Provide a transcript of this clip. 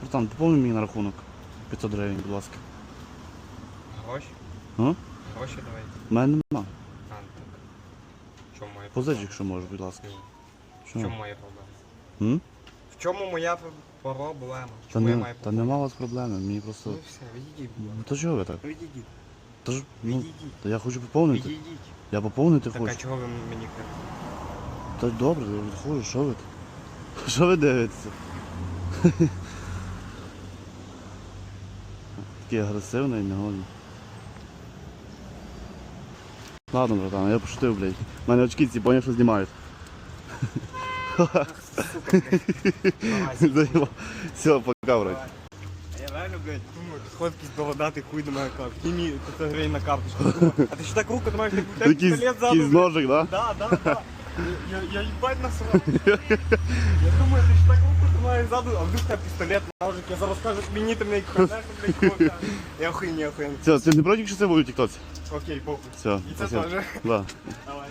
Братан, поповни мені на рахунок. 500 гривень, будь ласка. Гроші? А? Гроші давайте. У мене нема. А, так. Чому моя Позич, якщо можеш, будь ласка. Ні. В чому моя проблема? М? В чому моя про- проблема? Та, Чому я не, маю та проблему? нема у вас проблеми, мені просто. Ну все, відійдіть, будь Ну, ласка. То чого ви так? Відійдіть. Та ж, ну, Відійдіть. та я хочу поповнити. Відійдіть. Я поповнити Так а хочу. чого ви мені кажете? Та добре, я відходжу, що ви? Що ви дивитеся? Такий агресивний, не годний. Ладно, братан, я пошутив, блядь. У мене очки ці поняв, що знімають. Все, пока, брат. Я реально, блядь, думаю, якийсь доводати хуй до мене. Кинь мені 500 гривень на карточку. А ти що так руку тримаєш, як Якийсь якийсь ножик, да? Да, да, да. Я, їбать насрав. Я думаю, ти ж так руку тримаєш ззаду, а вдруг тебе пістолет, ножик, я зараз кажу, мені ти мене хренеш, блядь, кого Я охуєнні, охуєнні. Все, ти не проти, що це буде в тіктоці? Окей, похуй. Все, І це спасибо. теж. Да. Давай.